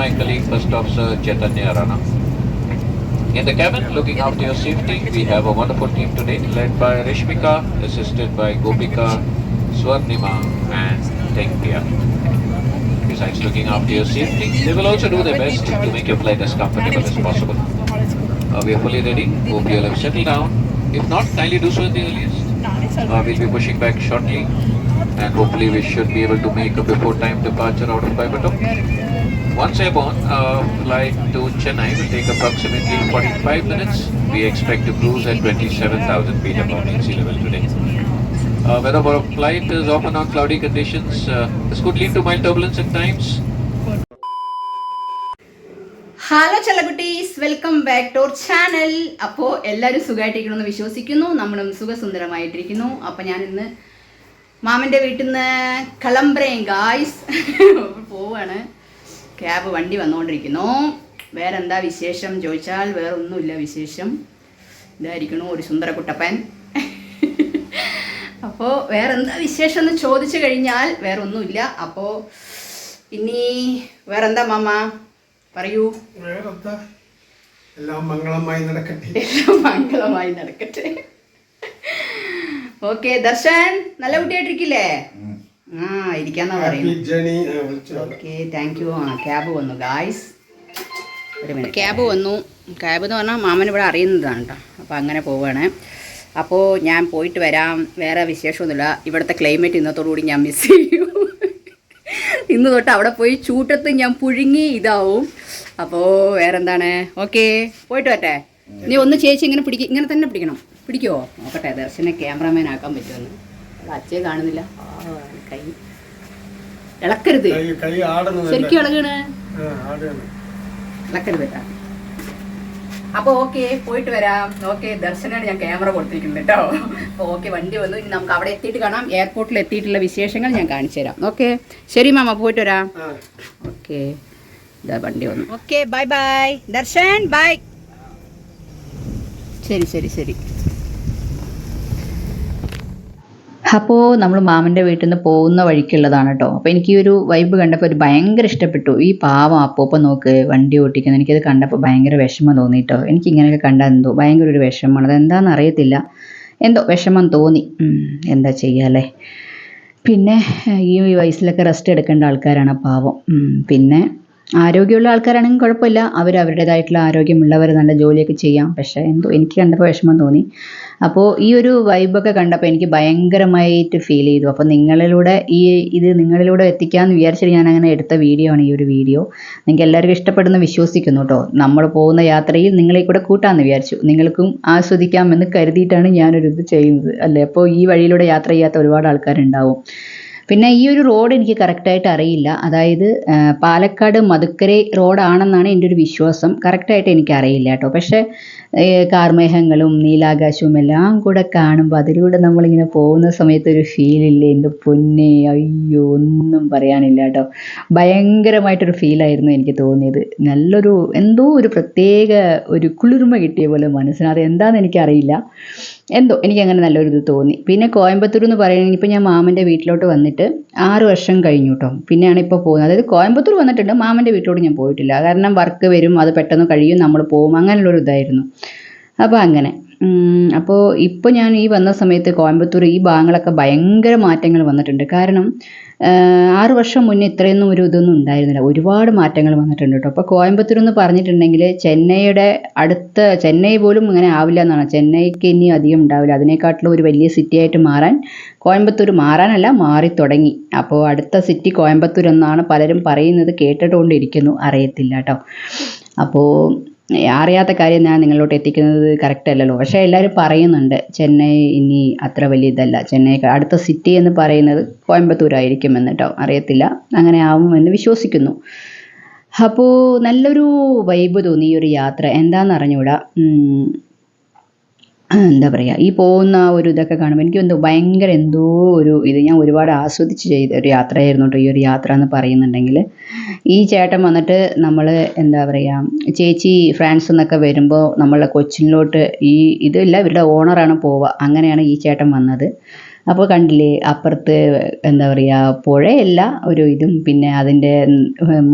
my colleague First Officer Chaitanya Rana. In the cabin, looking after your safety, we have a wonderful team today, led by Rishmika, assisted by Gopika, Swarnima, and Tenkya. Besides looking after your safety, they will also do their best to make your flight as comfortable as possible. Uh, we are fully ready. Hope you all have settled down. If not, kindly do so at the earliest. Uh, we'll be pushing back shortly, and hopefully we should be able to make a before time departure out of Coimbatore. Once airborne, uh, flight to Chennai will take approximately 45 minutes. We expect to cruise at 27,000 feet above sea level today. Uh, weather for flight is often on cloudy conditions. Uh, this could lead to mild turbulence at times. Hello ചെല്ലക്കുട്ടീസ് welcome back to our channel അപ്പോൾ എല്ലാവരും സുഖമായിട്ടിരിക്കണമെന്ന് വിശ്വസിക്കുന്നു നമ്മളും സുഖസുന്ദരമായിട്ടിരിക്കുന്നു അപ്പോൾ ഞാൻ ഇന്ന് മാമന്റെ വീട്ടിൽ നിന്ന് കളംബ്രയും ഗായ്സ് പോവാണ് ക്യാബ് വണ്ടി വന്നുകൊണ്ടിരിക്കുന്നു വേറെ എന്താ വിശേഷം? ചോദിച്ചാൽ വേറെ ഒന്നുമില്ല വിശേഷം. ഇതായിരിക്കണു ഒരു സുന്ദരക്കുട്ടപ്പൻ അപ്പോൾ വേറെ എന്താ വിശേഷം എന്ന് ചോദിച്ചു കഴിഞ്ഞാൽ വേറെ ഒന്നുമില്ല അപ്പോൾ ഇനി വേറെന്താ മാമ? പറയൂ. വേറെന്താ? എല്ലാം മംഗളമായി നടക്കട്ടെ. എല്ലാം മംഗളമായി നടക്കട്ടെ. ഓക്കെ ദർശൻ നല്ല കുട്ടിയായിട്ടിരിക്കില്ലേ? ആ ഇരിക്കാന്നാ പറയുന്നത് ജേണി വിളിച്ചു? ഓക്കെ താങ്ക് യു ആ ക്യാബ് വന്നു ഗായ്സ് ഒരു മിനിറ്റ് ക്യാബ് വന്നു. ക്യാബ് എന്ന് പറഞ്ഞാൽ മാമൻ ഇവിടെ അറിയുന്നതാണ് കേട്ടോ അപ്പോൾ അങ്ങനെ പോവുകയാണ് അപ്പോൾ ഞാൻ പോയിട്ട് വരാം. വേറെ വിശേഷമൊന്നുമില്ല. ഇവിടുത്തെ ക്ലൈമറ്റ് ഇന്നത്തോടുകൂടി ഞാൻ മിസ് ചെയ്യും. ഇന്ന് തൊട്ട് അവിടെ പോയി ചൂട്ടത്ത് ഞാൻ പുഴുങ്ങി ഇതാവും. അപ്പോൾ വേറെന്താണ്? ഓക്കെ പോയിട്ട് വരട്ടെ. നീ ഒന്ന് ചേച്ചി ഇങ്ങനെ പിടിക്കും ഇങ്ങനെ തന്നെ പിടിക്കണം. പിടിക്കുമോ നോക്കട്ടെ ദർശനം ക്യാമറാമാൻ ആക്കാൻ പറ്റുമെന്ന്. അച്ഛയെ കാണുന്നില്ല. കൈ. ഇളക്കരുത്. ശരിക്കും ഇളകണ്. ഇളക്കരുത് കേട്ടോ. അപ്പോൾ ഓക്കെ പോയിട്ട് വരാം. ഓക്കെ ദർശനാണ് ഞാൻ ക്യാമറ കൊടുത്തിരിക്കുന്നത് കേട്ടോ. അപ്പോൾ ഓക്കെ വണ്ടി വന്നു. ഇനി നമുക്ക് അവിടെ എത്തിയിട്ട് കാണാം. എയർപോർട്ടിൽ എത്തിയിട്ടുള്ള വിശേഷങ്ങൾ ഞാൻ കാണിച്ചു തരാം. ഓക്കെ? ശരി മാമ പോയിട്ട് വരാം. ഓക്കെ. ഇതാ വണ്ടി വന്നു. Okay bye bye. Darshan bye. ശരി ശരി ശരി. അപ്പോൾ നമ്മൾ മാമന്റെ വീട്ടിൽ നിന്ന് പോകുന്ന വഴിക്കുള്ളതാണ് കേട്ടോ അപ്പോൾ എനിക്ക് ഈ ഒരു വൈബ് കണ്ടപ്പോൾ ഒരു ഭയങ്കര ഇഷ്ടപ്പെട്ടു. ഈ പാവം അപ്പോപ്പം നോക്ക് വണ്ടി ഓട്ടിക്കുന്നത് എനിക്കത് കണ്ടപ്പോൾ ഭയങ്കര വിഷമം തോന്നി കേട്ടോ എനിക്ക് ഇങ്ങനെയൊക്കെ കണ്ടാൽ എന്തോ ഭയങ്കര ഒരു വിഷമമാണ്. അതെന്താണെന്ന് അറിയത്തില്ല. എന്തോ വിഷമം തോന്നി. എന്താ ചെയ്യാല്ലേ പിന്നെ ഈ വയസ്സിലൊക്കെ റെസ്റ്റ് എടുക്കേണ്ട ആൾക്കാരാണ് പാവം. പിന്നെ ആരോഗ്യമുള്ള ആൾക്കാരാണെങ്കിൽ കുഴപ്പമില്ല. അവർ അവരുടേതായിട്ടുള്ള ആരോഗ്യമുള്ളവർ നല്ല ജോലിയൊക്കെ ചെയ്യാം. പക്ഷേ എന്തോ എനിക്ക് കണ്ടപ്പോൾ വിഷമം തോന്നി. അപ്പോൾ ഈ ഒരു വൈബൊക്കെ കണ്ടപ്പോൾ എനിക്ക് ഭയങ്കരമായിട്ട് ഫീൽ ചെയ്തു. അപ്പോൾ നിങ്ങളിലൂടെ ഈ ഇത് നിങ്ങളിലൂടെ എത്തിക്കാമെന്ന് വിചാരിച്ചിട്ട് ഞാൻ അങ്ങനെ എടുത്ത വീഡിയോ ആണ് ഈ ഒരു വീഡിയോ. നിങ്ങൾക്ക് എല്ലാവർക്കും ഇഷ്ടപ്പെടുന്ന വിശ്വസിക്കുന്നു കേട്ടോ നമ്മൾ പോകുന്ന യാത്രയിൽ നിങ്ങളെ കൂടെ കൂട്ടാമെന്ന് വിചാരിച്ചു. നിങ്ങൾക്കും ആസ്വദിക്കാമെന്ന് കരുതിയിട്ടാണ് ഞാനൊരു ഇത് ചെയ്യുന്നത്. അല്ലേ? അപ്പോൾ ഈ വഴിയിലൂടെ യാത്ര ചെയ്യാത്ത ഒരുപാട് ആൾക്കാരുണ്ടാവും. പിന്നെ ഈ ഒരു റോഡ് എനിക്ക് കറക്റ്റായിട്ട് അറിയില്ല. അതായത് പാലക്കാട് മധുക്കര റോഡാണെന്നാണ് എന്റെ ഒരു വിശ്വാസം. കറക്റ്റായിട്ട് എനിക്ക് അറിയില്ല കേട്ടോ. പക്ഷേ കാർമേഘങ്ങളും നീലാകാശവും എല്ലാം കൂടെ കാണുമ്പോൾ അതിലൂടെ നമ്മളിങ്ങനെ പോകുന്ന സമയത്ത് ഒരു ഫീലില്ലേ എന്റെ പൊന്നെ അയ്യോ ഒന്നും പറയാനില്ല കേട്ടോ. ഭയങ്കരമായിട്ടൊരു ഫീലായിരുന്നു എനിക്ക് തോന്നിയത്. നല്ലൊരു എന്തോ ഒരു പ്രത്യേക ഒരു കുളിർമ കിട്ടിയ പോലെ മനസ്സിന്. അത് എന്താണെന്ന് എനിക്കറിയില്ല. എന്തോ എനിക്കങ്ങനെ നല്ലൊരു ഇത് തോന്നി. പിന്നെ കോയമ്പത്തൂർ എന്ന് പറയുന്നത് ഇപ്പം ഞാൻ മാമന്റെ വീട്ടിലോട്ട് വന്നിട്ട് ആറ് വർഷം കഴിഞ്ഞു കേട്ടോ പിന്നെയാണ് ഇപ്പോൾ പോകുന്നത്. അതായത് കോയമ്പത്തൂർ വന്നിട്ടുണ്ട്. മാമന്റെ വീട്ടിലോട് ഞാൻ പോയിട്ടില്ല. കാരണം വർക്ക് വരും അത് പെട്ടെന്ന് കഴിയും നമ്മൾ പോകും അങ്ങനെയുള്ളൊരു ഇതായിരുന്നു അപ്പോൾ അങ്ങനെ. അപ്പോൾ ഇപ്പോൾ ഞാൻ ഈ വന്ന സമയത്ത് കോയമ്പത്തൂർ ഈ ഭാഗങ്ങളൊക്കെ ഭയങ്കര മാറ്റങ്ങൾ വന്നിട്ടുണ്ട്. കാരണം ആറു വർഷം മുന്നേ ഇത്രയൊന്നും ഒരു ഇതൊന്നും ഉണ്ടായിരുന്നില്ല. ഒരുപാട് മാറ്റങ്ങൾ വന്നിട്ടുണ്ട് കേട്ടോ. അപ്പോൾ കോയമ്പത്തൂർ എന്ന് പറഞ്ഞിട്ടുണ്ടെങ്കിൽ ചെന്നൈയുടെ അടുത്ത ചെന്നൈ പോലും ഇങ്ങനെ ആവില്ല എന്നാണ്. ചെന്നൈക്ക് ഇനി അധികം ഉണ്ടാവില്ല. അതിനെക്കാട്ടിലും ഒരു വലിയ സിറ്റി ആയിട്ട് മാറാൻ കോയമ്പത്തൂർ മാറാനല്ല മാറി തുടങ്ങി. അപ്പോൾ അടുത്ത സിറ്റി കോയമ്പത്തൂർ എന്നാണ് പലരും പറയുന്നത് കേട്ടിട്ടുകൊണ്ടിരിക്കുന്നു. അറിയത്തില്ല കേട്ടോ. അപ്പോൾ അറിയാത്ത കാര്യം ഞാൻ നിങ്ങളിലോട്ട് എത്തിക്കുന്നത് കറക്റ്റ് അല്ലല്ലോ. പക്ഷേ എല്ലാവരും പറയുന്നുണ്ട് ചെന്നൈ ഇനി അത്ര വലിയ ഇതല്ല. ചെന്നൈ അടുത്ത സിറ്റി എന്ന് പറയുന്നത് കോയമ്പത്തൂർ ആയിരിക്കും കേട്ടോ അറിയത്തില്ല. അങ്ങനെ ആവുമെന്ന് വിശ്വസിക്കുന്നു. അപ്പോൾ നല്ലൊരു വൈബ് തോന്നി ഈ ഒരു യാത്ര. എന്താണെന്ന് അറിഞ്ഞുകൂടാ എന്താ പറയുക ഈ പോകുന്ന ആ ഒരു ഇതൊക്കെ കാണുമ്പോൾ എനിക്ക് എന്തോ ഭയങ്കര എന്തോ ഒരു ഇത്. ഞാൻ ഒരുപാട് ആസ്വദിച്ച് ചെയ്ത ഒരു യാത്രയായിരുന്നു കേട്ടോ ഈ ഒരു യാത്ര എന്ന് പറയുന്നുണ്ടെങ്കിൽ. ഈ ചേട്ടൻ വന്നിട്ട് നമ്മൾ എന്താ പറയുക ചേച്ചി ഫ്രാൻസ് എന്നൊക്കെ വരുമ്പോൾ നമ്മളെ കൊച്ചിനിലോട്ട് ഈ ഇതില്ല ഇവരുടെ ഓണറാണ് പോവുക. അങ്ങനെയാണ് ഈ ചേട്ടൻ വന്നത്. അപ്പോൾ കണ്ടില്ലേ അപ്പുറത്ത് എന്താ പറയുക പുഴയല്ല ഒരു ഇതും പിന്നെ അതിന്റെ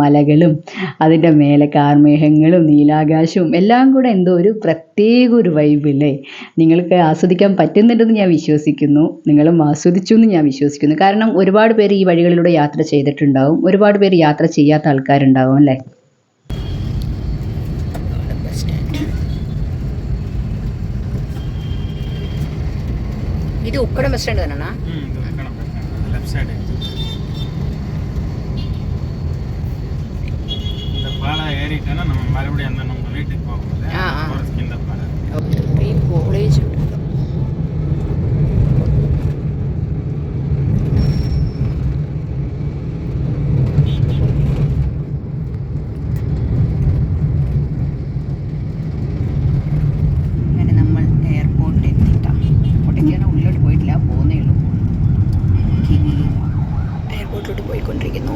മലകളും അതിന്റെ മേലെ കാർമേഘങ്ങളും നീലാകാശവും എല്ലാം കൂടെ എന്തോ ഒരു പ്രത്യേക ഒരു വൈബ് അല്ലേ നിങ്ങൾക്ക് ആസ്വദിക്കാൻ പറ്റുന്നുണ്ടെന്ന് ഞാൻ വിശ്വസിക്കുന്നു. നിങ്ങളും ആസ്വദിച്ചു എന്ന് ഞാൻ വിശ്വസിക്കുന്നു. കാരണം ഒരുപാട് പേര് ഈ വഴികളിലൂടെ യാത്ര ചെയ്തിട്ടുണ്ടാവും. ഒരുപാട് പേര് യാത്ര ചെയ്യാത്ത ആൾക്കാരുണ്ടാവും അല്ലേ? ఇది ఒక్కడ బస్ స్టాండ్ కదనా లెఫ్ట్ సైడ్ இந்த பாலம் ஏறிட்டேன்னா நம்ம மறுபடியும் அந்த நம்ம வீட்டுக்கு போகல போகிறது இந்த பாலம் கோலேஜ் പോയിക്കൊണ്ടിരിക്കുന്നു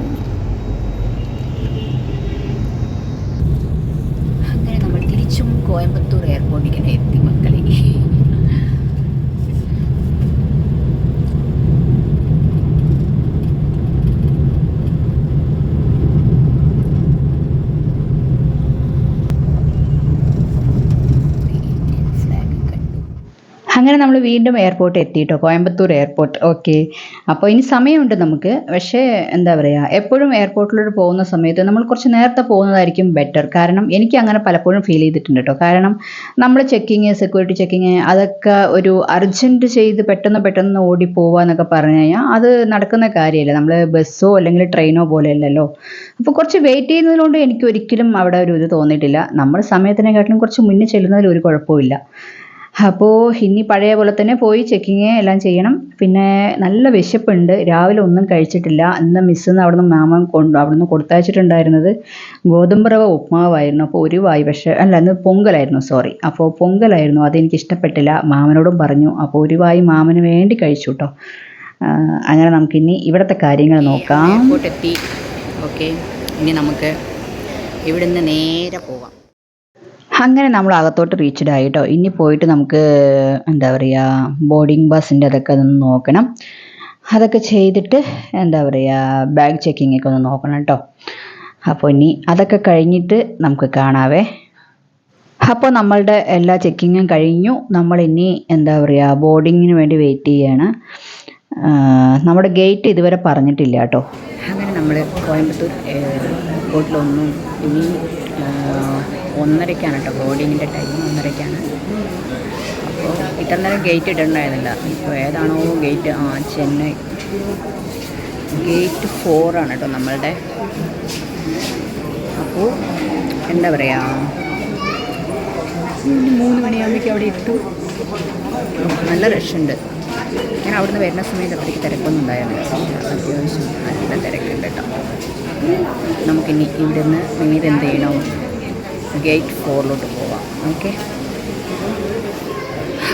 അങ്ങനെ നമ്മൾ തിരിച്ചും കോയമ്പത്തൂർ എയർപോർട്ടിലേക്ക് എത്തി മക്കളെ. അങ്ങനെ നമ്മൾ വീണ്ടും എയർപോർട്ട് എത്തിയിട്ടോ? കോയമ്പത്തൂർ എയർപോർട്ട് ഓക്കെ അപ്പോൾ ഇനി സമയമുണ്ട് നമുക്ക്. പക്ഷേ എന്താ പറയുക എപ്പോഴും എയർപോർട്ടിലോട്ട് പോകുന്ന സമയത്ത് നമ്മൾ കുറച്ച് നേരത്തെ പോകുന്നതായിരിക്കും ബെറ്റർ കാരണം എനിക്ക് അങ്ങനെ പലപ്പോഴും ഫീൽ ചെയ്തിട്ടുണ്ട് കേട്ടോ കാരണം നമ്മൾ ചെക്കിങ് സെക്യൂരിറ്റി ചെക്കിങ് അതൊക്കെ ഒരു അർജന്റ് ചെയ്ത് പെട്ടെന്ന് പെട്ടെന്ന് ഓടി പോവുക എന്നൊക്കെ പറഞ്ഞു കഴിഞ്ഞാൽ അത് നടക്കുന്ന കാര്യമല്ല നമ്മൾ ബസ്സോ അല്ലെങ്കിൽ ട്രെയിനോ പോലെയല്ലല്ലോ. അപ്പോൾ കുറച്ച് വെയിറ്റ് ചെയ്യുന്നതുകൊണ്ട് എനിക്ക് ഒരിക്കലും അവിടെ ഒരു ഇത് തോന്നിയിട്ടില്ല. നമ്മൾ സമയത്തിനെക്കാട്ടിലും കുറച്ച് മുന്നേ ചെല്ലുന്നതിൽ ഒരു കുഴപ്പമില്ല അപ്പോൾ ഇനി പഴയ പോലെ തന്നെ പോയി ചെക്കിങ് എല്ലാം ചെയ്യണം. പിന്നെ നല്ല വിശപ്പുണ്ട്. രാവിലെ ഒന്നും കഴിച്ചിട്ടില്ല. ഇന്ന് മിസ്സിന്ന് അവിടുന്ന് മാമൻ കൊണ്ട് അവിടുന്ന് കൊടുത്തയച്ചിട്ടുണ്ടായിരുന്നത് ഗോതമ്പ് റവ ഉപ്മാവായിരുന്നു. അപ്പോൾ ഒരു വായി പക്ഷേ അല്ല ഇന്ന് പൊങ്കലായിരുന്നു. സോറി അപ്പോൾ പൊങ്കലായിരുന്നു. അതെനിക്ക് ഇഷ്ടപ്പെട്ടില്ല. മാമനോടും പറഞ്ഞു. അപ്പോൾ ഒരു വായി മാമന് വേണ്ടി കഴിച്ചു കേട്ടോ അങ്ങനെ നമുക്കിനി ഇവിടുത്തെ കാര്യങ്ങൾ നോക്കാം. ഓക്കെ ഇനി നമുക്ക് ഇവിടുന്ന് നേരെ പോവാം. അങ്ങനെ നമ്മൾ അകത്തോട്ട് റീച്ച്ഡ് ആയിട്ടോ ഇനി പോയിട്ട് നമുക്ക് എന്താ പറയുക ബോർഡിംഗ് ബസ്സിന്റെ അതൊക്കെ ഒന്ന് നോക്കണം. അതൊക്കെ ചെയ്തിട്ട് എന്താ പറയുക ബാഗ് ചെക്കിംഗ് ഒക്കെ ഒന്ന് നോക്കണം കേട്ടോ അപ്പോൾ ഇനി അതൊക്കെ കഴിഞ്ഞിട്ട് നമുക്ക് കാണാവേ. അപ്പോൾ നമ്മളുടെ എല്ലാ ചെക്കിങ്ങും കഴിഞ്ഞു. നമ്മൾ ഇനി എന്താ പറയുക ബോർഡിങ്ങിന് വേണ്ടി വെയിറ്റ് ചെയ്യാണ്. നമ്മുടെ ഗേറ്റ് ഇതുവരെ പറഞ്ഞിട്ടില്ല കേട്ടോ അങ്ങനെ നമ്മൾ കോയമ്പത്തൂർ എയർപോർട്ടിലൊന്നും ഇനി ഒന്നരയ്ക്കാണ് കേട്ടോ. ബോർഡിങ്ങിന്റെ ടൈം ഒന്നരയ്ക്കാണ്. അപ്പോൾ ഇത്ര നേരം ഗേറ്റ് ഇടണ്ടായിരുന്നില്ല. ഇപ്പോൾ ഏതാണോ ഗേറ്റ് ആ ചെന്നൈ. ഗേറ്റ് ഫോറാണ് കേട്ടോ നമ്മളുടെ. അപ്പോൾ എന്താ പറയുക മൂന്ന് മണിയാകുമ്പോഴേക്കും അവിടെ ഇട്ടു. നല്ല റഷുണ്ട് ഞാൻ അവിടുന്ന് വരുന്ന സമയത്ത് അത്രയ്ക്ക് തിരക്കൊന്നും ഉണ്ടായിരുന്നില്ല. അത്യാവശ്യം നല്ല തിരക്കുണ്ട് കേട്ടോ. നമുക്കിനി ഇവിടുന്ന് നേരെ എന്ത് ചെയ്യണം? ഗേറ്റ് ഫോറിലോട്ട് പോവാം. ഓക്കെ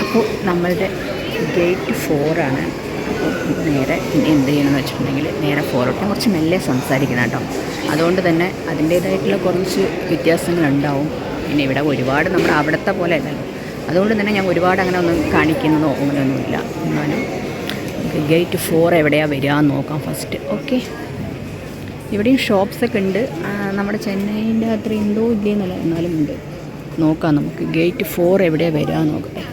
അപ്പോൾ നമ്മളുടെ ഗേറ്റ് ഫോറാണ് അപ്പോൾ നേരെ ഇനി എന്ത് ചെയ്യണമെന്ന് വെച്ചിട്ടുണ്ടെങ്കിൽ നേരെ ഫോറോട്ട് കുറച്ച് മെല്ലെ സംസാരിക്കണം കേട്ടോ. അതുകൊണ്ട് തന്നെ അതിന്റേതായിട്ടുള്ള കുറച്ച് വ്യത്യാസങ്ങളുണ്ടാവും. പിന്നെ ഇവിടെ ഒരുപാട് നമ്മൾ അവിടുത്തെ പോലെ അല്ലല്ലോ. അതുകൊണ്ട് തന്നെ ഞാൻ ഒരുപാട് അങ്ങനെ ഒന്നും കാണിക്കുന്നതോ അങ്ങനെയൊന്നുമില്ല. എന്നാലും ഗേറ്റ് ഫോർ എവിടെയാണ് വരിക നോക്കാം ഫസ്റ്റ് ഓക്കെ ഇവിടെയും ഷോപ്സൊക്കെ ഉണ്ട്. നമ്മുടെ ചെന്നൈന്റെ അത്ര എന്തോ ഇല്ലേന്നല്ല എന്നാലും ഉണ്ട്. നോക്കാം നമുക്ക്. ഗേറ്റ് ഫോർ എവിടെയാണ് വരിക നോക്കട്ടെ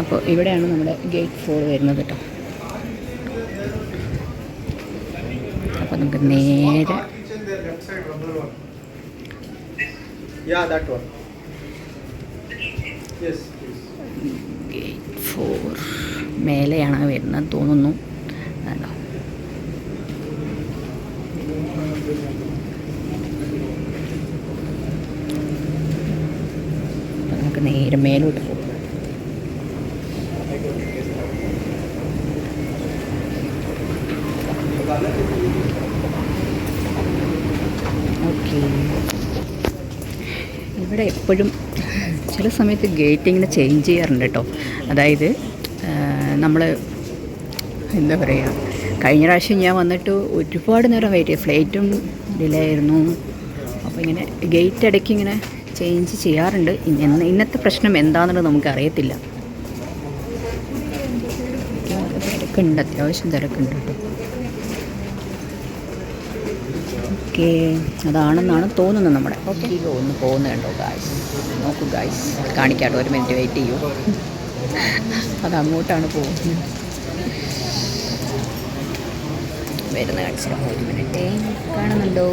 അപ്പോൾ ഇവിടെയാണ് നമ്മുടെ ഗേറ്റ് ഫോർ വരുന്നത് കേട്ടോ. അപ്പോൾ നമുക്ക് നേരെ. ഗേറ്റ് ഫോർ മേലെയാണ് വരുന്നത് തോന്നുന്നു അല്ല അപ്പോൾ നേരെ മേലോട്ട് പോകും. ഇവിടെ എപ്പോഴും ചില സമയത്ത് ഗേറ്റ് ഇങ്ങനെ ചേഞ്ച് ചെയ്യാറുണ്ട് കേട്ടോ. അതായത് നമ്മൾ എന്താ പറയുക കഴിഞ്ഞ പ്രാവശ്യം ഞാൻ വന്നിട്ട് ഒരുപാട് നേരം വെയിറ്റ് ചെയ്തു. ഫ്ലൈറ്റും ഡിലേ ആയിരുന്നു. അപ്പോൾ ഇങ്ങനെ ഗേറ്റ് ഇടയ്ക്ക് ഇങ്ങനെ ചേഞ്ച് ചെയ്യാറുണ്ട്. ഇന്നത്തെ പ്രശ്നം എന്താണെന്നുള്ളത് നമുക്കറിയത്തില്ല. തിരക്കുണ്ട് അത്യാവശ്യം തിരക്കുണ്ട് ഓക്കെ. അതാണെന്നാണ് തോന്നുന്നത് നമ്മുടെ. ഒന്ന് പോകുന്നുണ്ടോ ഗായ്സ് നോക്കൂ ഗായ്സ് കാണിക്കാട്ടോ ഒരു മിനിറ്റ് വെയിറ്റ് ചെയ്യൂ. അത് അങ്ങോട്ടാണ് പോകുന്നത്. വരുന്ന കാണിച്ചു ഒരു മിനിറ്റ് കാണുന്നുണ്ടോ?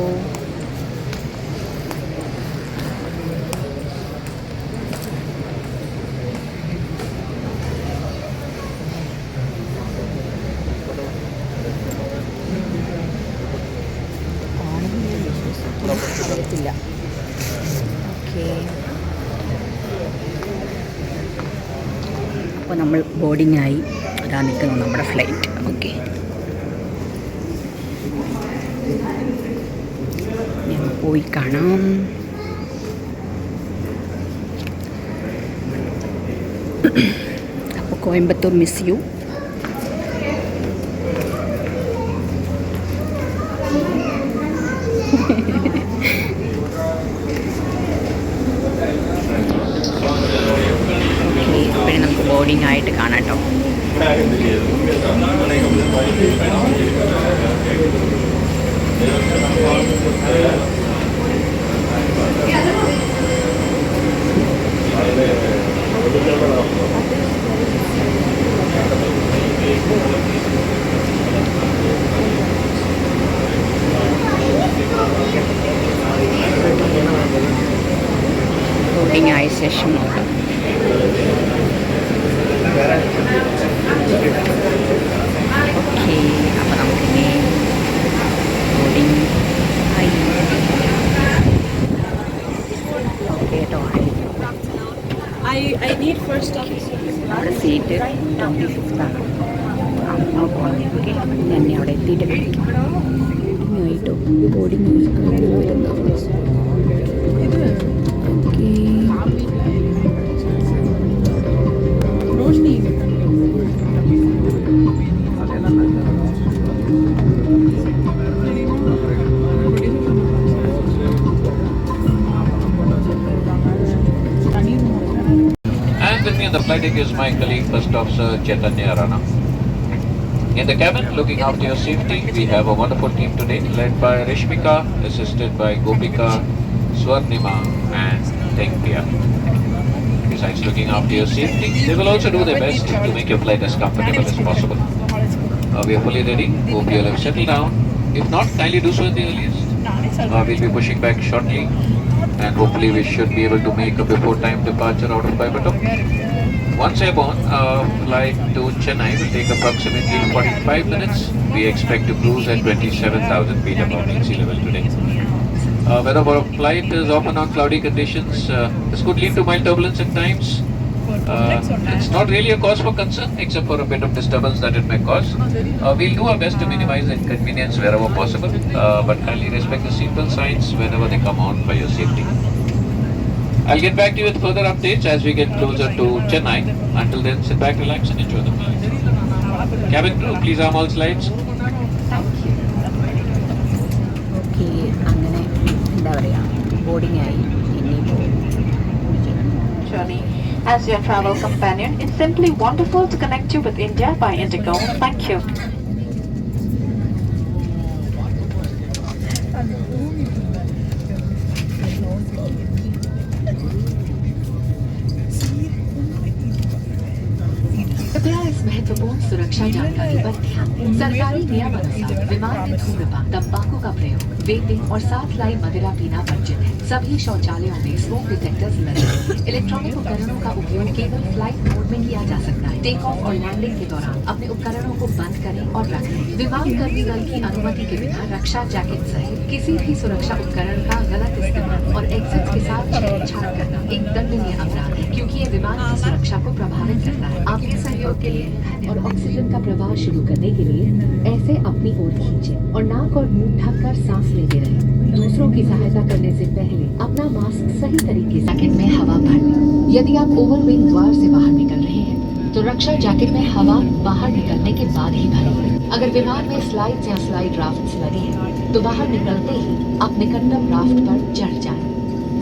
നമ്മൾ ബോർഡിങ്ങായി അതാ നിൽക്കുന്നു നമ്മുടെ ഫ്ലൈറ്റ്. ഓക്കെ. പോയി കാണാം. അപ്പോൾ കോയമ്പത്തൂർ മിസ് യു ഓക്കെ ഇപ്പോഴും നമുക്ക് ബോർഡിംഗ് ആയിട്ട് കാണാം കേട്ടോ ബോർഡിംഗ് ആയ ശേഷം നോക്കാം. ഓക്കെ അപ്പോൾ നമുക്കിനി ബോർഡിംഗ് ആയി. ഓക്കെ കേട്ടോ. നമ്മുടെ സീറ്റ് ട്വന്റി ഫിഫ്ത്താണ് അങ്ങോട്ട് പോകണം ഓക്കെ എന്നെ അവിടെ എത്തിയിട്ട് വിളിക്കും. Boarding boarding boarding okay Deck is my colleague, First Officer Chaitanya Rana. In the cabin, looking after your safety, we have a wonderful team today, led by Rishmika, assisted by Gopika, Swarnima, and Tenkya. Besides looking after your safety, they will also do their best to make your flight as comfortable as possible. Uh, we are fully ready. Hope you all have settled down. If not, kindly do so at the earliest. Uh, we'll be pushing back shortly, and hopefully we should be able to make a before time departure out of Coimbatore. Once airborne, uh, flight to Chennai will take approximately 45 minutes. We expect to cruise at 27,000 feet above sea level today. Uh, weather for a flight is often on cloudy conditions. Uh, this could lead to mild turbulence at times. Uh, it's not really a cause for concern except for a bit of disturbance that it may cause. Uh, we'll do our best to minimize the inconvenience wherever possible, uh, but kindly respect the seatbelt signs whenever they come on for your safety. I'll get back to you with further updates as we get closer to Chennai. Until then, sit back, relax, and enjoy the flight. Cabin crew, please arm all slides. Okay അങ്ങനെ എന്താ പറയുക boarding ആയി ഇനിയിപ്പോൾ journey. As your travel companion, it's simply wonderful to connect you with India by Indigo. Thank you. सुरक्षा जानकारी पर ध्यान नियम सरकारी नियमानुसार विमान में धूम्रपान तंबाकू का प्रयोग। वेपिंग और साथ लाई मदिरा पीना वर्जित है। सभी शौचालयों में स्मोक डिटेक्टर्स लगे इलेक्ट्रॉनिक उपकरणों का उपयोग केवल फ़्लाइट मोड में किया जा सकता है। टेक ऑफ़ और लैंडिंग के दौरान अपने उपकरणों को बंद करें और रखें विमान कर्मी दल की अनुमति के बिना रक्षा जैकेट सहित किसी भी सुरक्षा उपकरण का गलत इस्तेमाल और एग्जिट के साथ छेड़छाड़ करना एक दंडनीय अपराध है, क्योंकि ये विमान की सुरक्षा को प्रभावित करता है। आपके सहयोग के लिए और ऑक्सीजन का प्रवाह शुरू करने के लिए ऐसे अपनी ओर खींचे और नाक और मुँह ढककर सांस लेते रहे। दूसरों की सहायता करने से पहले अपना मास्क सही तरीके जैकेट में हवा भर लें। यदि आप ओवरविंग द्वार से बाहर निकल रहे हैं तो रक्षा जैकेट में हवा बाहर निकलने के बाद ही भरें। अगर विमान में स्लाइड या स्लाइड राफ्ट लगे हैं तो बाहर निकलते ही आप निकटतम राफ्ट पर चढ़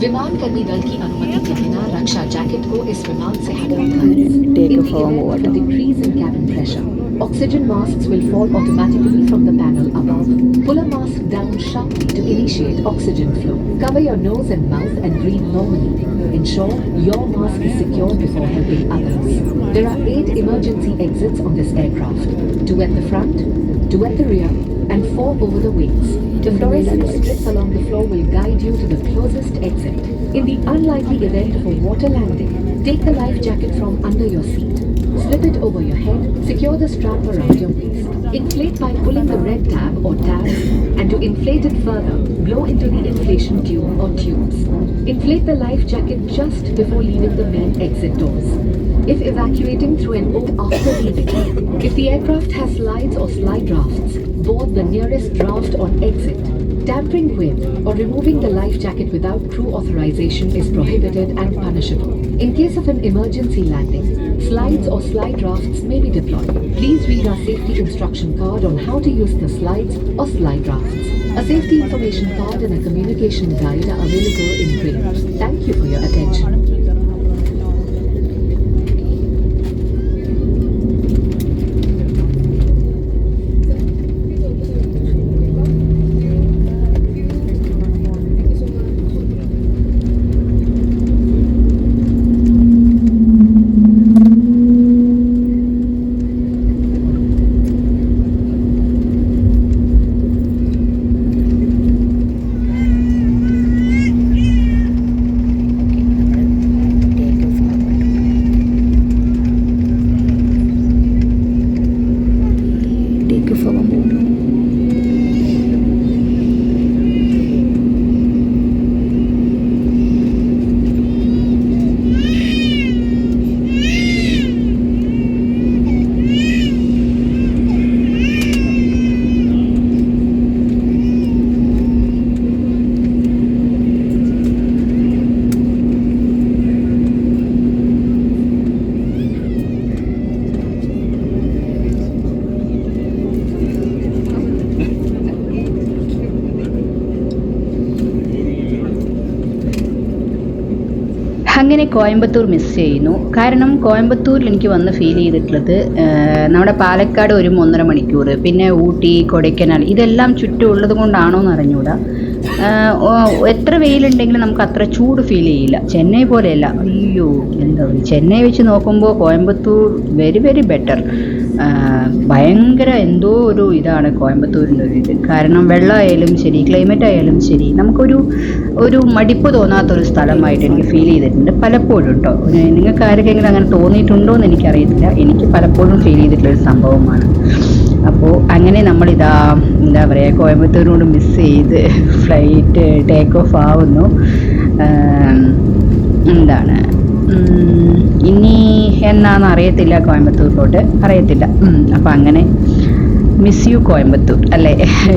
विमान कर्मी दल की अनुमति के बिना रक्षा जैकेट को इस विमान से हटाकर Take in off the our event of a water. decrease in cabin pressure, oxygen masks will fall automatically from the panel above. Pull a mask down sharply to initiate oxygen flow. Cover your nose and mouth and breathe normally. Ensure your mask is secured before helping others. There are eight emergency exits on this aircraft. Two at the front, two at the rear, and four over the wings. The fluorescent strips along the floor will guide you to the closest exit. In the unlikely event of a water landing, take the life jacket from under your seat. Slip it over your head, secure the strap around your waist. Inflate by pulling the red tab or tabs, and to inflate it further, blow into the inflation tube or tubes. Inflate the life jacket just before leaving the main exit doors. If evacuating through an open after leaving, if the aircraft has slides or slide drafts, board the nearest draft on exit. Tampering with or removing the life jacket without crew authorization is prohibited and punishable. In case of an emergency landing, slides or slide drafts may be deployed. Please read our safety instruction card on how to use the slides or slide drafts. A safety information card and a communication guide are available in green. Thank you for your attention. Coimbatore miss ചെയ്യുന്നു. കാരണം കോയമ്പത്തൂരിൽ എനിക്ക് വന്ന് feel ചെയ്തിട്ടുള്ളത് നമ്മുടെ പാലക്കാട് ഒരു ഒന്നര മണിക്കൂർ പിന്നെ ഊട്ടി കൊടൈക്കനാൽ ഇതെല്ലാം ചുറ്റും ഉള്ളത് കൊണ്ടാണോ എന്ന് അറിഞ്ഞൂടാ. എത്ര വെയിലുണ്ടെങ്കിലും നമുക്ക് അത്ര ചൂട് ഫീൽ ചെയ്യില്ല. ചെന്നൈ പോലെയല്ല. അയ്യോ എന്താ ചെന്നൈ വെച്ച് നോക്കുമ്പോൾ കോയമ്പത്തൂർ വെരി വെരി ബെറ്റർ ഭയങ്കര എന്തോ ഒരു ഇതാണ് കോയമ്പത്തൂരിന്റെ ഒരു ഇത്. കാരണം വെള്ളമായാലും ശരി ക്ലൈമറ്റ് ആയാലും ശരി നമുക്കൊരു ഒരു മടിപ്പ് തോന്നാത്ത ഒരു സ്ഥലമായിട്ട് എനിക്ക് ഫീൽ ചെയ്തിട്ടുണ്ട്. പലപ്പോഴും കേട്ടോ നിങ്ങൾക്ക് ആർക്കെങ്കിലും അങ്ങനെ തോന്നിയിട്ടുണ്ടോ എന്ന് എനിക്കറിയത്തില്ല. എനിക്ക് പലപ്പോഴും ഫീൽ ചെയ്തിട്ടുള്ള ഒരു സംഭവമാണ്. അപ്പോൾ അങ്ങനെ നമ്മളിതാ എന്താ പറയുക കോയമ്പത്തൂരിനോട് മിസ് ചെയ്ത് ഫ്ലൈറ്റ് ടേക്ക് ഓഫ് ആവുന്നു. എന്താണ്? ഇനി എന്നാന്ന് അറിയത്തില്ല കോയമ്പത്തൂരിലോട്ട് അറിയത്തില്ല. അപ്പം അങ്ങനെ മിസ് യു കോയമ്പത്തൂർ അല്ലേ?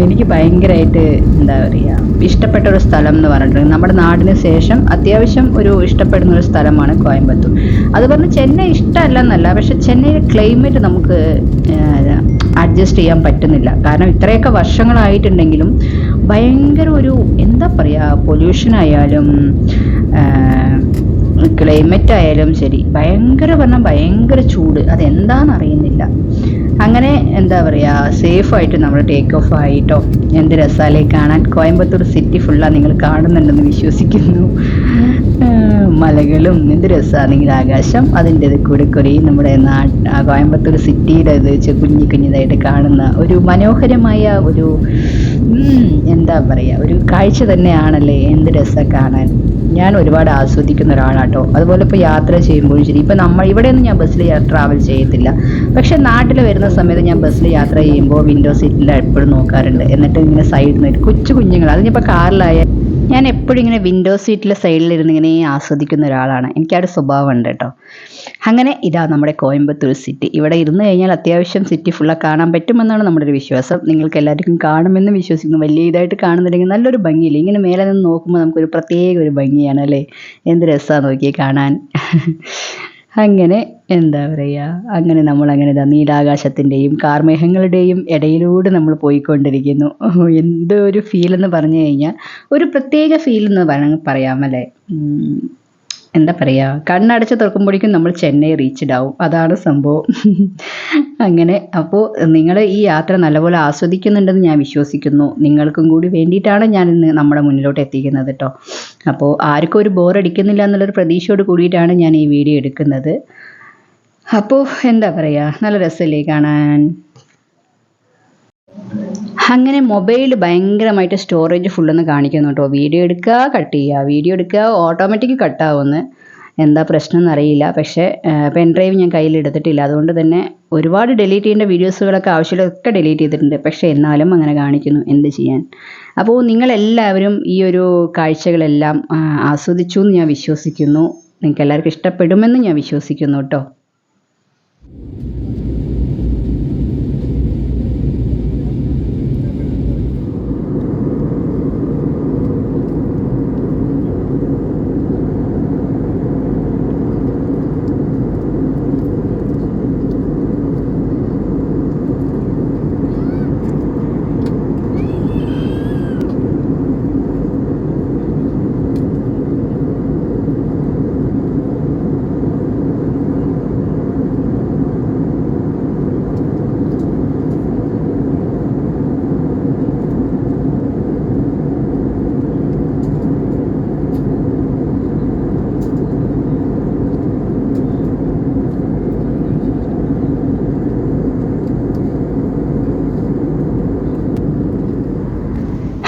എനിക്ക് ഭയങ്കരമായിട്ട് എന്താ പറയുക ഇഷ്ടപ്പെട്ട ഒരു സ്ഥലം എന്ന് പറഞ്ഞിട്ടുണ്ടെങ്കിൽ നമ്മുടെ നാടിന് ശേഷം അത്യാവശ്യം ഒരു ഇഷ്ടപ്പെടുന്ന ഒരു സ്ഥലമാണ് കോയമ്പത്തൂർ അത് പറഞ്ഞ് ചെന്നൈ ഇഷ്ടമല്ല എന്നല്ല പക്ഷെ ചെന്നൈയിലെ ക്ലൈമറ്റ് നമുക്ക് അഡ്ജസ്റ്റ് ചെയ്യാൻ പറ്റുന്നില്ല. കാരണം ഇത്രയൊക്കെ വർഷങ്ങളായിട്ടുണ്ടെങ്കിലും ഭയങ്കര ഒരു എന്താ പറയുക പൊല്യൂഷൻ ആയാലും ക്ലൈമറ്റ് ആയാലും ശരി ഭയങ്കര പറഞ്ഞാൽ ഭയങ്കര ചൂട്. അതെന്താണെന്ന് അറിയുന്നില്ല. അങ്ങനെ എന്താ പറയുക സേഫായിട്ട് നമ്മൾ ടേക്ക് ഓഫ് ആയിട്ടോ എന്ത് രസാലേ കാണാൻ. കോയമ്പത്തൂർ സിറ്റി ഫുള്ളാണ് നിങ്ങൾ കാണുന്നുണ്ടെന്ന് വിശ്വസിക്കുന്നു. മലകളും എന്ത് രസമാണെങ്കിൽ ആകാശം അതിന്റെ കൂടെ കുറേ നമ്മുടെ നാട് ആ കോയമ്പത്തൂർ സിറ്റിയുടെ ഇത് കുഞ്ഞു കുഞ്ഞിതായിട്ട് കാണുന്ന ഒരു മനോഹരമായ ഒരു എന്താ പറയുക ഒരു കാഴ്ച തന്നെയാണല്ലേ എന്ത് രസം കാണാൻ. ഞാൻ ഒരുപാട് ആസ്വദിക്കുന്ന ഒരാളാട്ടോ. അതുപോലെ ഇപ്പോൾ യാത്ര ചെയ്യുമ്പോഴും ശരി. ഇപ്പം നമ്മൾ ഇവിടെയൊന്നും ഞാൻ ബസ്സിൽ ട്രാവൽ ചെയ്യത്തില്ല. പക്ഷെ നാട്ടിൽ വരുന്ന സമയത്ത് ഞാൻ ബസ്സിൽ യാത്ര ചെയ്യുമ്പോൾ വിൻഡോ സീറ്റിൽ എപ്പോഴും നോക്കാറുണ്ട്. എന്നിട്ട് ഇങ്ങനെ സൈഡിൽ നിന്ന് കൊച്ചു കുഞ്ഞുങ്ങൾ അതിനിപ്പോൾ കാറിലായ ഞാൻ എപ്പോഴും ഇങ്ങനെ വിൻഡോ സീറ്റിലെ സൈഡിലിരുന്ന് ഇങ്ങനെ ആസ്വദിക്കുന്ന ഒരാളാണ്. എനിക്ക് അവിടെ ഒരു സ്വഭാവമുണ്ട് കേട്ടോ. അങ്ങനെ ഇതാ നമ്മുടെ കോയമ്പത്തൂർ സിറ്റി ഇവിടെ ഇരുന്ന് കഴിഞ്ഞാൽ അത്യാവശ്യം സിറ്റി ഫുള്ള കാണാൻ പറ്റുമെന്നാണ് നമ്മുടെ ഒരു വിശ്വാസം. നിങ്ങൾക്ക് എല്ലാവർക്കും കാണുമെന്ന് വിശ്വസിക്കുന്നു. വലിയ ഇതായിട്ട് കാണുന്നുണ്ടെങ്കിൽ നല്ലൊരു ഭംഗിയില്ല? ഇങ്ങനെ മേലെ നിന്ന് നോക്കുമ്പോൾ നമുക്കൊരു പ്രത്യേക ഒരു ഭംഗിയാണ് അല്ലേ? എന്ത് രസമാണ് നോക്കിയേ കാണാൻ. അങ്ങനെ എന്താ പറയുക അങ്ങനെ നമ്മൾ അങ്ങനെ ഇതാ നീലാകാശത്തിന്റെയും കാർമേഘങ്ങളുടെയും ഇടയിലൂടെ നമ്മൾ പോയിക്കൊണ്ടിരിക്കുന്നു. എന്തോ ഒരു ഫീലെന്ന് പറഞ്ഞു കഴിഞ്ഞാൽ ഒരു പ്രത്യേക ഫീലെന്ന് വേണമെങ്കിൽ പറയാമല്ലേ? എന്താ പറയുക കണ്ണടച്ച് തുറക്കുമ്പോഴേക്കും നമ്മൾ ചെന്നൈ റീച്ച്ഡ് ആവും. അതാണ് സംഭവം. അങ്ങനെ അപ്പോൾ നിങ്ങൾ ഈ യാത്ര നല്ലപോലെ ആസ്വദിക്കുന്നുണ്ടെന്ന് ഞാൻ വിശ്വസിക്കുന്നു. നിങ്ങൾക്കും കൂടി വേണ്ടിയിട്ടാണ് ഞാൻ ഇന്ന് നമ്മുടെ മുന്നിലോട്ട് എത്തിക്കുന്നത് കേട്ടോ അപ്പോൾ ആർക്കും ഒരു ബോർ അടിക്കുന്നില്ല എന്നുള്ളൊരു പ്രതീക്ഷയോട് കൂടിയിട്ടാണ് ഞാൻ ഈ വീഡിയോ എടുക്കുന്നത്. അപ്പോൾ എന്താ പറയുക നല്ല രസമല്ലേ കാണാൻ? അങ്ങനെ മൊബൈൽ ഭയങ്കരമായിട്ട് സ്റ്റോറേജ് ഫുള്ളെന്ന് കാണിക്കുന്നു കേട്ടോ വീഡിയോ എടുക്കുക കട്ട് ചെയ്യുക. വീഡിയോ എടുക്കുക ഓട്ടോമാറ്റിക് കട്ടാവുമെന്ന് എന്താ പ്രശ്നം എന്നറിയില്ല. പക്ഷേ പെൻ ഡ്രൈവ് ഞാൻ കയ്യിൽ എടുത്തിട്ടില്ല. അതുകൊണ്ട് തന്നെ ഒരുപാട് ഡിലീറ്റ് ചെയ്യേണ്ട വീഡിയോസുകളൊക്കെ ആവശ്യമുള്ളതൊക്കെ ഡിലീറ്റ് ചെയ്തിട്ടുണ്ട്. പക്ഷേ എന്നാലും അങ്ങനെ കാണിക്കുന്നു. എന്ത് ചെയ്യാൻ? അപ്പോൾ നിങ്ങളെല്ലാവരും ഈ ഒരു കാഴ്ചകളെല്ലാം ആസ്വദിച്ചു എന്ന് ഞാൻ വിശ്വസിക്കുന്നു. നിങ്ങൾക്ക് എല്ലാവർക്കും ഇഷ്ടപ്പെടുമെന്ന് ഞാൻ വിശ്വസിക്കുന്നു കേട്ടോ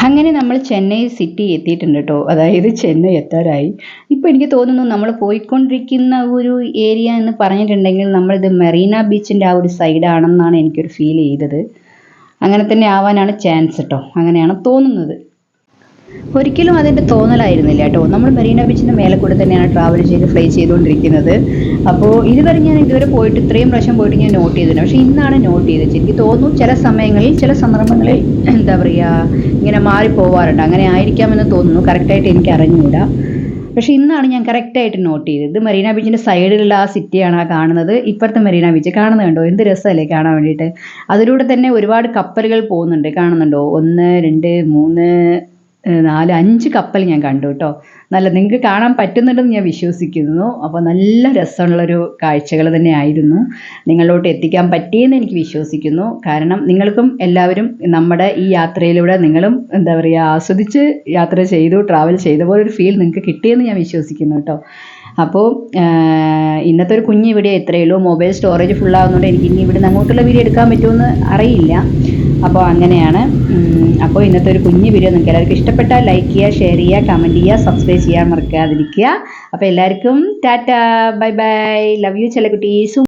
അങ്ങനെ ചെന്നൈ സിറ്റി എത്തിയിട്ടുണ്ട് കേട്ടോ അതായത് ചെന്നൈ എത്താറായി. ഇപ്പോൾ എനിക്ക് തോന്നുന്നു നമ്മൾ പോയിക്കൊണ്ടിരിക്കുന്ന ഒരു ഏരിയ എന്ന് പറഞ്ഞിട്ടുണ്ടെങ്കിൽ നമ്മളിത് മെറീന ബീച്ചിന്റെ ആ ഒരു സൈഡാണെന്നാണ് എനിക്കൊരു ഫീൽ ചെയ്തത്. അങ്ങനെ തന്നെ ആവാനാണ് ചാൻസ് കേട്ടോ അങ്ങനെയാണ് തോന്നുന്നത്. ഒരിക്കലും അതിന്റെ തോന്നലായിരുന്നില്ല കേട്ടോ. നമ്മൾ മെറീന ബീച്ചിന്റെ മേലെ കൂടെ തന്നെയാണ് ട്രാവൽ ചെയ്ത് ഫ്ലൈ ചെയ്തുകൊണ്ടിരിക്കുന്നത്. അപ്പോൾ ഇതുവരെ ഞാൻ ഇതുവരെ പോയിട്ട് ഇത്രയും പ്രാവശ്യം പോയിട്ട് ഞാൻ നോട്ട് ചെയ്തിട്ടുണ്ട് പക്ഷേ ഇന്നാണ് നോട്ട് ചെയ്തത്. എനിക്ക് തോന്നുന്നു ചില സമയങ്ങളിൽ ചില സന്ദർഭങ്ങളിൽ എന്താ പറയുക ഇങ്ങനെ മാറിപ്പോവാറുണ്ട് അങ്ങനെ ആയിരിക്കാമെന്ന് തോന്നുന്നു. കറക്റ്റായിട്ട് എനിക്ക് അറിഞ്ഞുകൂടാ. പക്ഷേ ഇന്നാണ് ഞാൻ കറക്റ്റായിട്ട് നോട്ട് ചെയ്തത്. മെറീന ബീച്ചിന്റെ സൈഡിലുള്ള ആ സിറ്റിയാണ് ആ കാണുന്നത്. ഇപ്പുറത്തെ മെറീന ബീച്ച് കാണുന്നത് കണ്ടോ? എന്ത് രസമല്ലേ കാണാൻ വേണ്ടിയിട്ട്. അതിലൂടെ തന്നെ ഒരുപാട് കപ്പലുകൾ പോകുന്നുണ്ട്. കാണുന്നുണ്ടോ? ഒന്ന് രണ്ട് മൂന്ന് നാല് അഞ്ച് കപ്പൽ ഞാൻ കണ്ടു കേട്ടോ. നല്ല നിങ്ങൾക്ക് കാണാൻ പറ്റുന്നുണ്ടെന്ന് ഞാൻ വിശ്വസിക്കുന്നു. അപ്പോൾ നല്ല രസമുള്ളൊരു കാഴ്ചകൾ തന്നെ ആയിരുന്നു നിങ്ങളിലോട്ട് എത്തിക്കാൻ പറ്റിയെന്ന് എനിക്ക് വിശ്വസിക്കുന്നു. കാരണം നിങ്ങൾക്കും എല്ലാവരും നമ്മുടെ ഈ യാത്രയിലൂടെ നിങ്ങളും എന്താ പറയുക ആസ്വദിച്ച് യാത്ര ചെയ്തു ട്രാവൽ ചെയ്ത പോലെ ഒരു ഫീൽ നിങ്ങൾക്ക് കിട്ടിയെന്ന് ഞാൻ വിശ്വസിക്കുന്നു കേട്ടോ. അപ്പോൾ ഇന്നത്തെ ഒരു കുഞ്ഞ് വീഡിയോ ഇത്രയേ ഉള്ളൂ. മൊബൈൽ സ്റ്റോറേജ് ഫുൾ ആവുന്നതുകൊണ്ട് എനിക്ക് ഇനി ഇവിടുന്ന് അങ്ങോട്ടുള്ള വീഡിയോ എടുക്കാൻ പറ്റുമെന്ന് അറിയില്ല. അപ്പോൾ അങ്ങനെയാണ്. അപ്പോൾ ഇന്നത്തെ ഒരു കുഞ്ഞു വീഡിയോ നിങ്ങൾക്ക് എല്ലാവർക്കും ഇഷ്ടപ്പെട്ടാൽ ലൈക്ക് ചെയ്യുക ഷെയർ ചെയ്യുക കമന്റ് ചെയ്യുക സബ്സ്ക്രൈബ് ചെയ്യാൻ മറക്കാതിരിക്കുക. അപ്പോൾ എല്ലാവർക്കും Tata bye bye love you ചെല്ലക്കുട്ടീസും.